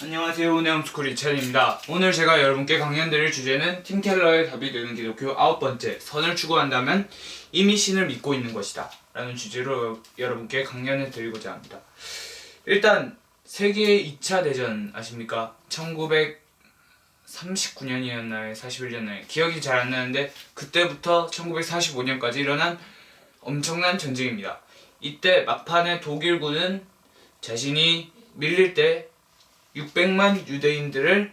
안녕하세요. 운영스쿨 이찬입니다. 오늘 제가 여러분께 강연드릴 주제는 팀 켈러의 답이 되는 기독교 아홉 번째 선을 추구한다면 이미 신을 믿고 있는 것이다 라는 주제로 여러분께 강연을 드리고자 합니다. 일단 세계 2차 대전 아십니까? 1939년이었나요? 41년나요? 기억이 잘 안 나는데 그때부터 1945년까지 일어난 엄청난 전쟁입니다. 이때 막판에 독일군은 자신이 밀릴 때 600만 유대인들을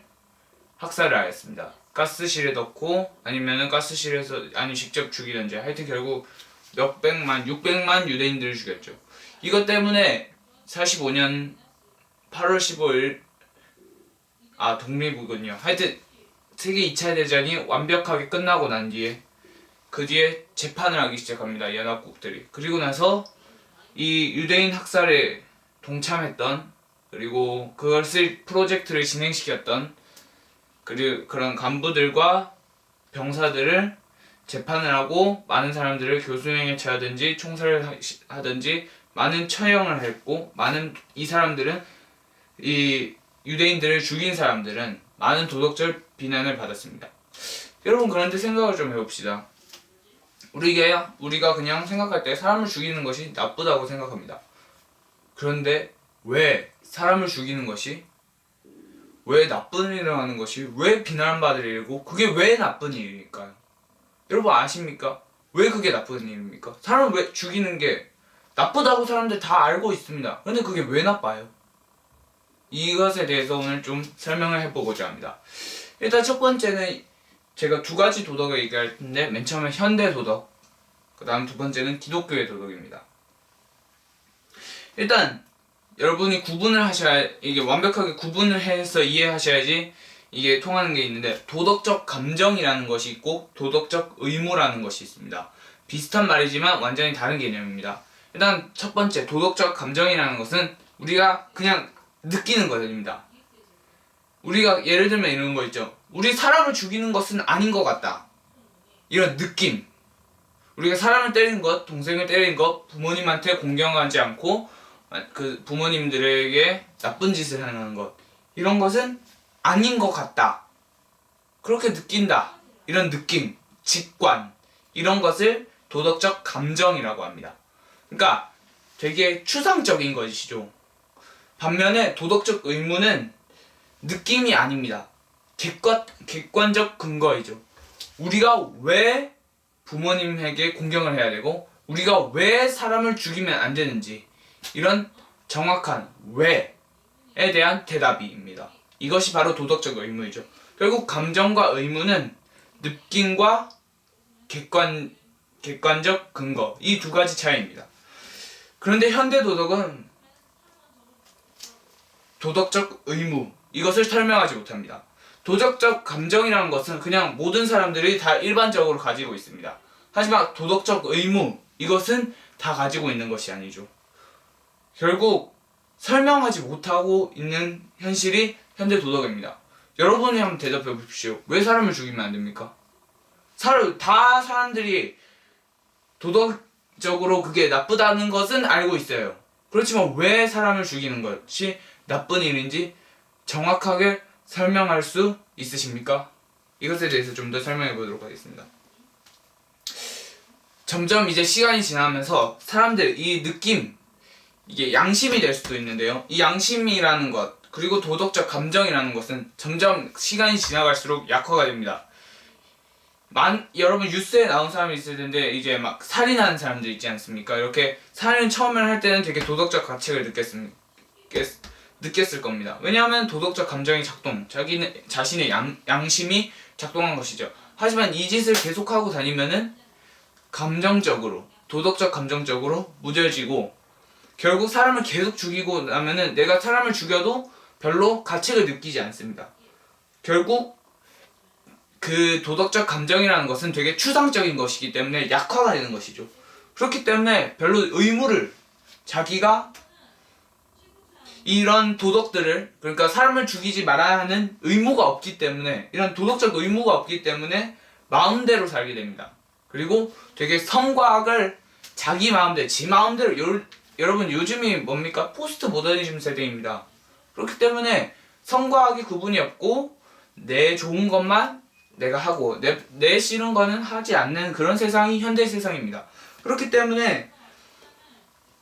학살을 하였습니다. 가스실에 넣고 아니면은 가스실에서 아니 직접 죽이든지 하여튼 결국 몇백만 600만 유대인들을 죽였죠. 이것 때문에 45년 8월 15일 아 독립이군요. 하여튼 세계 2차 대전이 완벽하게 끝나고 난 뒤에 그 뒤에 재판을 하기 시작합니다. 연합국들이. 그리고 나서 이 유대인 학살에 동참했던 그리고 그것을 프로젝트를 진행시켰던 그리고 그런 간부들과 병사들을 재판을 하고 많은 사람들을 교수형에 처하든지 총살을 하- 하든지 많은 처형을 했고 많은 이 사람들은 이 유대인들을 죽인 사람들은 많은 도덕적 비난을 받았습니다. 여러분 그런데 생각을 좀 해봅시다. 우리가 우리가 그냥 생각할 때 사람을 죽이는 것이 나쁘다고 생각합니다. 그런데 왜 사람을 죽이는 것이 왜 나쁜 일을 하는 것이 왜 비난받을 일이고 그게 왜 나쁜 일일까요? 여러분 아십니까? 왜 그게 나쁜 일입니까? 사람을 왜 죽이는 게 나쁘다고 사람들 다 알고 있습니다. 근데 그게 왜 나빠요? 이것에 대해서 오늘 좀 설명을 해보고자 합니다. 일단 첫 번째는 제가 두 가지 도덕을 얘기할 텐데 맨 처음에 현대 도덕, 그 다음 두 번째는 기독교의 도덕입니다. 일단 여러분이 구분을 하셔야 이게 완벽하게 구분을 해서 이해하셔야지 이게 통하는 게 있는데 도덕적 감정이라는 것이 있고 도덕적 의무라는 것이 있습니다. 비슷한 말이지만 완전히 다른 개념입니다. 일단 첫 번째 도덕적 감정이라는 것은 우리가 그냥 느끼는 것입니다. 우리가 예를 들면 이런 거 있죠. 우리 사람을 죽이는 것은 아닌 것 같다. 이런 느낌. 우리가 사람을 때리는 것, 동생을 때리는 것, 부모님한테 공경하지 않고 그 부모님들에게 나쁜 짓을 하는 것. 이런 것은 아닌 것 같다. 그렇게 느낀다. 이런 느낌 직관. 이런 것을 도덕적 감정이라고 합니다. 그러니까 되게 추상적인 것이죠. 반면에 도덕적 의무는 느낌이 아닙니다. 객관, 객관적 근거이죠. 우리가 왜 부모님에게 공경을 해야 되고 우리가 왜 사람을 죽이면 안 되는지 이런 정확한 왜에 대한 대답입니다. 이것이 바로 도덕적 의무이죠. 결국 감정과 의무는 느낌과 객관 객관적 근거 이 두 가지 차이입니다. 그런데 현대 도덕은 도덕적 의무 이것을 설명하지 못합니다. 도덕적 감정이라는 것은 그냥 모든 사람들이 다 일반적으로 가지고 있습니다. 하지만 도덕적 의무 이것은 다 가지고 있는 것이 아니죠. 결국 설명하지 못하고 있는 현실이 현대 도덕입니다. 여러분이 한번 대답해 보십시오. 왜 사람을 죽이면 안 됩니까? 사람 다 사람들이 도덕적으로 그게 나쁘다는 것은 알고 있어요. 그렇지만 왜 사람을 죽이는 것이 나쁜 일인지 정확하게 설명할 수 있으십니까? 이것에 대해서 좀 더 설명해 보도록 하겠습니다. 점점 이제 시간이 지나면서 사람들 이 느낌 이게 양심이 될 수도 있는데요. 이 양심이라는 것 그리고 도덕적 감정이라는 것은 점점 시간이 지나갈수록 약화가 됩니다. 만 여러분 뉴스에 나온 사람이 있을 텐데 이제 막 살인하는 사람들 있지 않습니까? 이렇게 살인 처음에 할 때는 되게 도덕적 가책을 느꼈습 겠- 느꼈 을 겁니다. 왜냐하면 도덕적 감정이 작동, 자기는 자신의 양, 양심이 작동한 것이죠. 하지만 이 짓을 계속하고 다니면은 감정적으로 도덕적 감정적으로 무뎌지고 결국 사람을 계속 죽이고 나면은 내가 사람을 죽여도 별로 가책을 느끼지 않습니다. 결국 그 도덕적 감정이라는 것은 되게 추상적인 것이기 때문에 약화가 되는 것이죠. 그렇기 때문에 별로 의무를 자기가 이런 도덕들을 그러니까 사람을 죽이지 말아야 하는 의무가 없기 때문에 이런 도덕적 의무가 없기 때문에 마음대로 살게 됩니다. 그리고 되게 성과 악을 자기 마음대로 지 마음대로 요, 여러분 요즘이 뭡니까 포스트 모더니즘 세대입니다. 그렇기 때문에 성과학이 구분이 없고 내 좋은 것만 내가 하고 내, 내 싫은 거는 하지 않는 그런 세상이 현대 세상입니다. 그렇기 때문에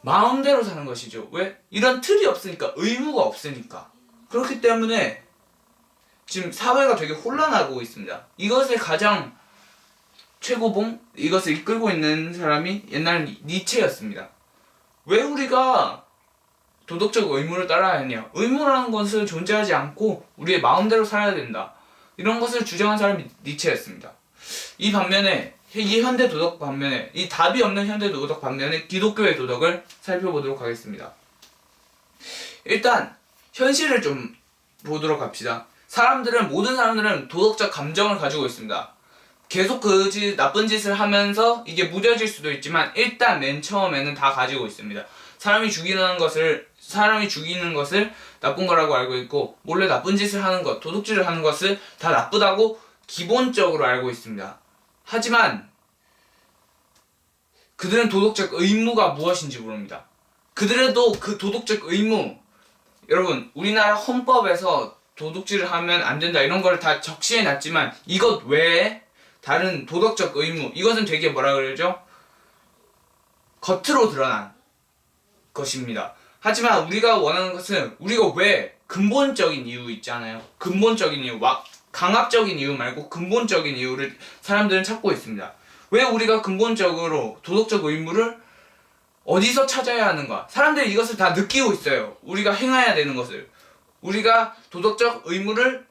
마음대로 사는 것이죠. 왜? 이런 틀이 없으니까 의무가 없으니까. 그렇기 때문에 지금 사회가 되게 혼란하고 있습니다. 이것의 가장 최고봉 이것을 이끌고 있는 사람이 옛날 니체였습니다. 왜 우리가 도덕적 의무를 따라야 하냐? 의무라는 것은 존재하지 않고 우리의 마음대로 살아야 된다. 이런 것을 주장한 사람이 니체였습니다. 이 반면에 이 현대 도덕 반면에 이 답이 없는 현대 도덕 반면에 기독교의 도덕을 살펴보도록 하겠습니다. 일단 현실을 좀 보도록 합시다. 사람들은 모든 사람들은 도덕적 감정을 가지고 있습니다. 계속 그 짓, 나쁜 짓을 하면서 이게 무뎌질 수도 있지만 일단 맨 처음에는 다 가지고 있습니다. 사람이 죽이는 것을 사람이 죽이는 것을 나쁜 거라고 알고 있고 몰래 나쁜 짓을 하는 것, 도둑질을 하는 것을 다 나쁘다고 기본적으로 알고 있습니다. 하지만 그들은 도덕적 의무가 무엇인지 모릅니다. 그들도 그 도덕적 의무 여러분 우리나라 헌법에서 도둑질을 하면 안 된다 이런 걸다 적시해 놨지만 이것 외에 다른 도덕적 의무 이것은 되게 뭐라 그러죠? 겉으로 드러난 것입니다. 하지만 우리가 원하는 것은 우리가 왜 근본적인 이유 있잖아요. 근본적인 이유, 와, 강압적인 이유 말고 근본적인 이유를 사람들은 찾고 있습니다. 왜 우리가 근본적으로 도덕적 의무를 어디서 찾아야 하는가? 사람들이 이것을 다 느끼고 있어요. 우리가 행해야 되는 것을. 우리가 도덕적 의무를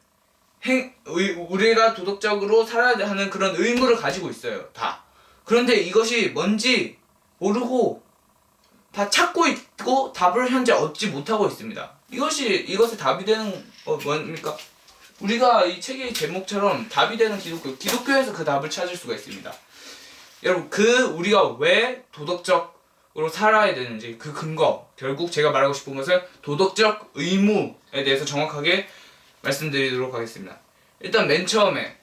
행, 의, 우리가 도덕적으로 살아야 하는 그런 의무를 가지고 있어요. 다. 그런데 이것이 뭔지 모르고 다 찾고 있고 답을 현재 얻지 못하고 있습니다. 이것이 이것의 답이 되는 어, 뭡니까? 우리가 이 책의 제목처럼 답이 되는 기독교, 기독교에서 그 답을 찾을 수가 있습니다. 여러분 그 우리가 왜 도덕적으로 살아야 되는지 그 근거 결국 제가 말하고 싶은 것은 도덕적 의무에 대해서 정확하게 말씀드리도록 하겠습니다. 일단 맨 처음에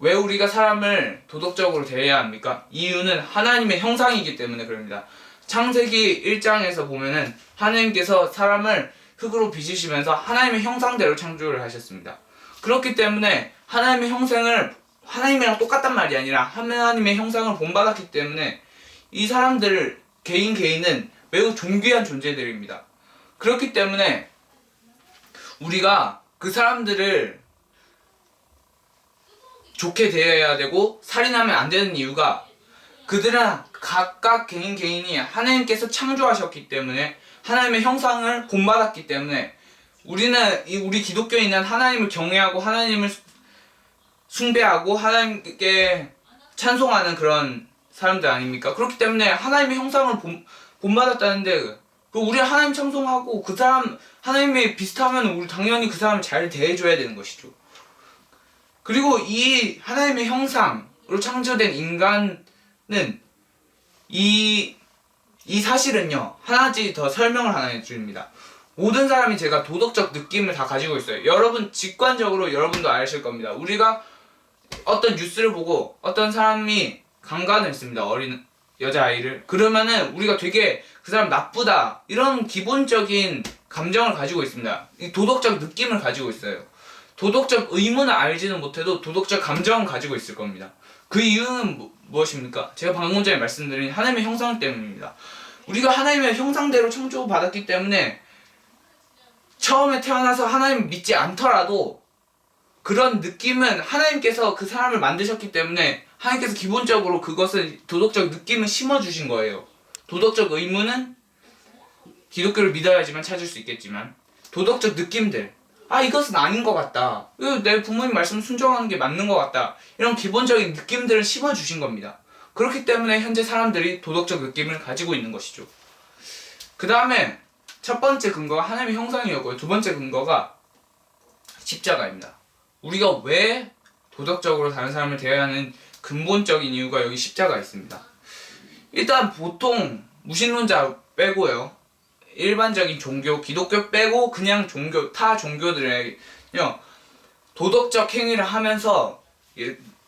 왜 우리가 사람을 도덕적으로 대해야 합니까? 이유는 하나님의 형상이기 때문에 그럽니다. 창세기 1장에서 보면은 하나님께서 사람을 흙으로 빚으시면서 하나님의 형상대로 창조를 하셨습니다. 그렇기 때문에 하나님의 형상을 하나님이랑 똑같단 말이 아니라 하나님의 형상을 본받았기 때문에 이 사람들 개인 개인은 매우 존귀한 존재들입니다. 그렇기 때문에 우리가 그 사람들을 좋게 대해야 되고 살인하면 안 되는 이유가 그들은 각각 개인 개인이 하나님께서 창조하셨기 때문에 하나님의 형상을 본받았기 때문에 우리는 이 우리 기독교인은 하나님을 경외하고 하나님을 숭배하고 하나님께 찬송하는 그런 사람들 아닙니까? 그렇기 때문에 하나님의 형상을 본, 본받았다는데 그 우리 하나님 찬송하고 그 사람 하나님이 비슷하면 우리 당연히 그 사람을 잘 대해줘야 되는 것이죠. 그리고 이 하나님의 형상으로 창조된 인간은 이, 이 사실은요, 하나씩 더 설명을 하나 해줍니다. 모든 사람이 제가 도덕적 느낌을 다 가지고 있어요. 여러분, 직관적으로 여러분도 아실 겁니다. 우리가 어떤 뉴스를 보고 어떤 사람이 강간을 했습니다. 어린 여자아이를. 그러면은 우리가 되게 그 사람 나쁘다. 이런 기본적인 감정을 가지고 있습니다. 이 도덕적 느낌을 가지고 있어요. 도덕적 의무는 알지는 못해도 도덕적 감정은 가지고 있을 겁니다. 그 이유는 무, 무엇입니까? 제가 방금 전에 말씀드린 하나님의 형상 때문입니다. 우리가 하나님의 형상대로 창조받았기 때문에 처음에 태어나서 하나님 믿지 않더라도 그런 느낌은 하나님께서 그 사람을 만드셨기 때문에 하나님께서 기본적으로 그것을 도덕적 느낌을 심어주신 거예요. 도덕적 의무는 기독교를 믿어야지만 찾을 수 있겠지만 도덕적 느낌들 아 이것은 아닌 것 같다. 내 부모님 말씀 순종하는 게 맞는 것 같다. 이런 기본적인 느낌들을 심어주신 겁니다. 그렇기 때문에 현재 사람들이 도덕적 느낌을 가지고 있는 것이죠. 그 다음에 첫 번째 근거가 하나님의 형상이었고요. 두 번째 근거가 십자가입니다. 우리가 왜 도덕적으로 다른 사람을 대해야 하는 근본적인 이유가 여기 십자가 있습니다. 일단 보통 무신론자 빼고요. 일반적인 종교, 기독교 빼고 그냥 종교, 타 종교들은요, 도덕적 행위를 하면서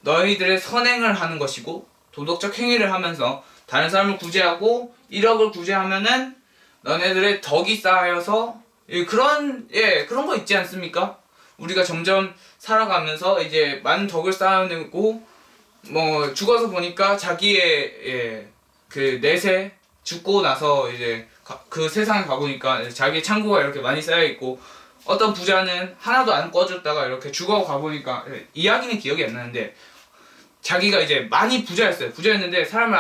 너희들의 선행을 하는 것이고, 도덕적 행위를 하면서 다른 사람을 구제하고 1억을 구제하면은 너네들의 덕이 쌓여서 예, 그런 예 그런 거 있지 않습니까? 우리가 점점 살아가면서 이제 많은 덕을 쌓아내고 뭐 죽어서 보니까 자기의 예, 그 내세 죽고 나서 이제 가- 그 세상에 가보니까 자기 창고가 이렇게 많이 쌓여 있고 어떤 부자는 하나도 안 꺼줬다가 이렇게 죽어 가보니까 예, 이야기는 기억이 안 나는데 자기가 이제 많이 부자였어요. 부자였는데 사람을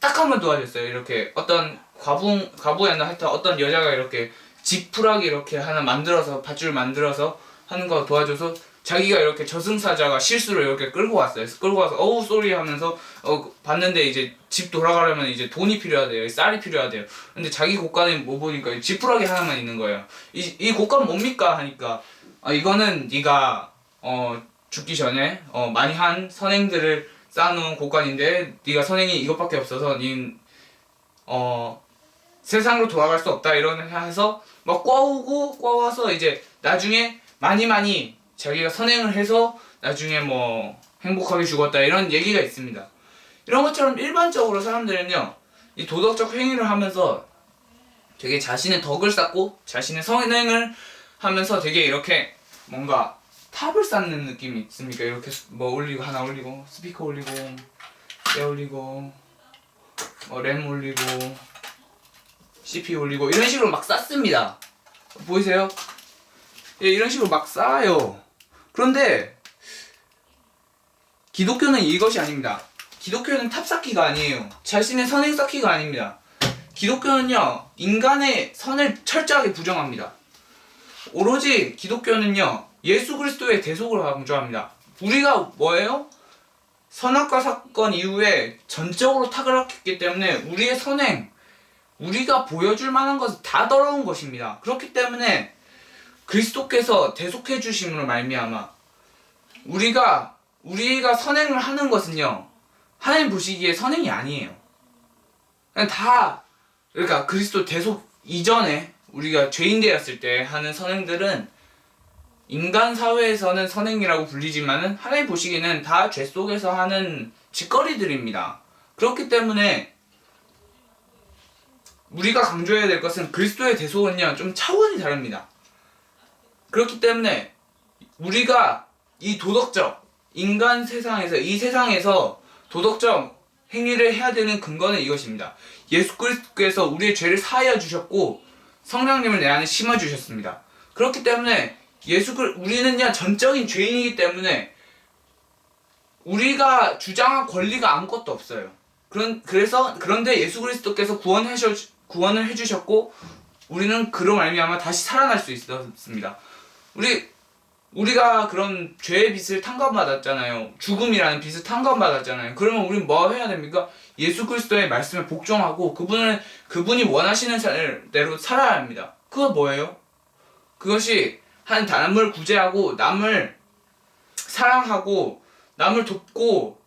딱 한 번 도와줬어요. 이렇게 어떤 과부 과부였나 하여튼 어떤 여자가 이렇게 지푸라기 이렇게 하나 만들어서 밧줄 만들어서 하는 거 도와줘서 자기가 이렇게 저승사자가 실수로 이렇게 끌고 왔어요. 끌고 와서 어우 쏘리 하면서 어 봤는데 이제 집 돌아가려면 이제 돈이 필요하대요. 쌀이 필요하대요. 근데 자기 곳간에 뭐 보니까 지푸라기 하나만 있는 거예요. 이 이 곳간 뭡니까 하니까 아 이거는 네가 어 죽기 전에 어 많이 한 선행들을 쌓아놓은 곳간인데 네가 선행이 이것밖에 없어서 닌어 세상으로 돌아갈 수 없다 이런 해서 막 꿔오고 꿔와서 이제 나중에 많이 많이 자기가 선행을 해서 나중에 뭐 행복하게 죽었다 이런 얘기가 있습니다. 이런 것처럼 일반적으로 사람들은요 이 도덕적 행위를 하면서 되게 자신의 덕을 쌓고 자신의 선행을 하면서 되게 이렇게 뭔가 탑을 쌓는 느낌이 있습니까? 이렇게 뭐 올리고 하나 올리고 스피커 올리고 배 올리고 뭐램 올리고 CPU 올리고 이런 식으로 막 쌓습니다. 보이세요? 예, 이런 식으로 막 쌓아요. 그런데 기독교는 이것이 아닙니다. 기독교는 탑 쌓기가 아니에요. 자신의 선행 쌓기가 아닙니다. 기독교는요, 인간의 선을 철저하게 부정합니다. 오로지 기독교는요, 예수 그리스도의 대속을 강조합니다. 우리가 뭐예요? 선악과 사건 이후에 전적으로 타락했기 때문에 우리의 선행, 우리가 보여줄 만한 것은 다 더러운 것입니다. 그렇기 때문에 그리스도께서 대속해 주심으로 말미암아 우리가 우리가 선행을 하는 것은요 하나님 보시기에 선행이 아니에요. 그냥 다 그러니까 그리스도 대속 이전에 우리가 죄인 되었을 때 하는 선행들은 인간 사회에서는 선행이라고 불리지만은 하나님 보시기에는 다 죄 속에서 하는 짓거리들입니다. 그렇기 때문에 우리가 강조해야 될 것은 그리스도의 대속은요 좀 차원이 다릅니다. 그렇기 때문에 우리가 이 도덕적 인간 세상에서 이 세상에서 도덕적 행위를 해야 되는 근거는 이것입니다. 예수 그리스도께서 우리의 죄를 사하여 주셨고 성령님을 내 안에 심어 주셨습니다. 그렇기 때문에 예수 그 우리는요 전적인 죄인이기 때문에 우리가 주장한 권리가 아무것도 없어요. 그런 그래서 그런데 예수 그리스도께서 구원하셔 구원을 해주셨고 우리는 그로 말미암아 다시 살아날 수 있었습니다. 우리 우리가 그런 죄의 빚을 탕감받았잖아요. 죽음이라는 빚을 탕감받았잖아요. 그러면 우리는 뭐 해야 됩니까? 예수 그리스도의 말씀에 복종하고 그분을 그분이 원하시는 살- 대로 살아야 합니다. 그거 뭐예요? 그것이 한 남을 구제하고 남을 사랑하고 남을 돕고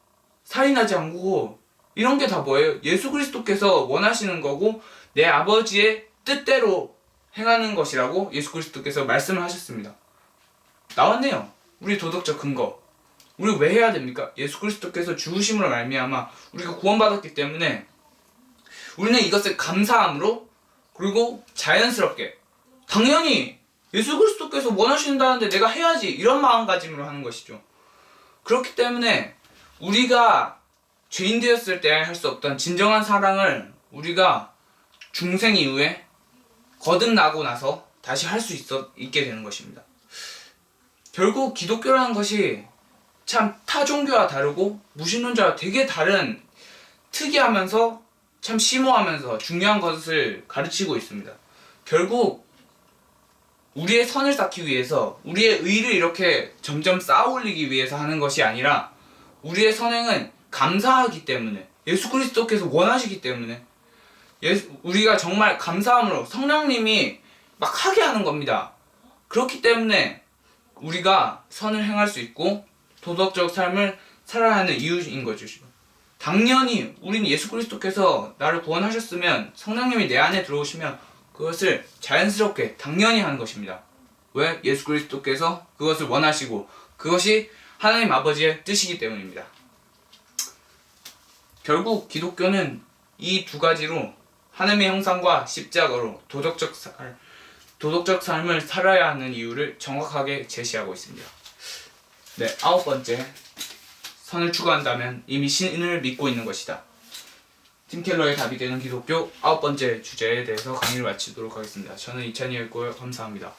살인하지 않고 이런 게 다 뭐예요? 예수 그리스도께서 원하시는 거고 내 아버지의 뜻대로 행하는 것이라고 예수 그리스도께서 말씀을 하셨습니다. 나왔네요. 우리 도덕적 근거. 우리 왜 해야 됩니까? 예수 그리스도께서 죽으심으로 말미암아 우리가 구원받았기 때문에 우리는 이것을 감사함으로 그리고 자연스럽게 당연히 예수 그리스도께서 원하신다는데 내가 해야지 이런 마음가짐으로 하는 것이죠. 그렇기 때문에 우리가 죄인 되었을 때 할 수 없던 진정한 사랑을 우리가 중생 이후에 거듭나고 나서 다시 할 수 있어 있게 되는 것입니다. 결국 기독교라는 것이 참 타 종교와 다르고 무신론자와 되게 다른 특이하면서 참 심오하면서 중요한 것을 가르치고 있습니다. 결국 우리의 선을 쌓기 위해서 우리의 의를 이렇게 점점 쌓아 올리기 위해서 하는 것이 아니라 우리의 선행은 감사하기 때문에 예수 그리스도께서 원하시기 때문에 예수, 우리가 정말 감사함으로 성령님이 막 하게 하는 겁니다. 그렇기 때문에 우리가 선을 행할 수 있고 도덕적 삶을 살아야 하는 이유인 거죠. 당연히 우리는 예수 그리스도께서 나를 구원하셨으면 성령님이 내 안에 들어오시면 그것을 자연스럽게 당연히 하는 것입니다. 왜? 예수 그리스도께서 그것을 원하시고 그것이 하나님 아버지의 뜻이기 때문입니다. 결국 기독교는 이 두 가지로 하나님의 형상과 십자가로 도덕적 살, 도덕적 삶을 살아야 하는 이유를 정확하게 제시하고 있습니다. 네, 아홉 번째. 선을 추구한다면 이미 신을 믿고 있는 것이다. 팀 켈러의 답이 되는 기독교 아홉 번째 주제에 대해서 강의를 마치도록 하겠습니다. 저는 이찬이었고요. 감사합니다.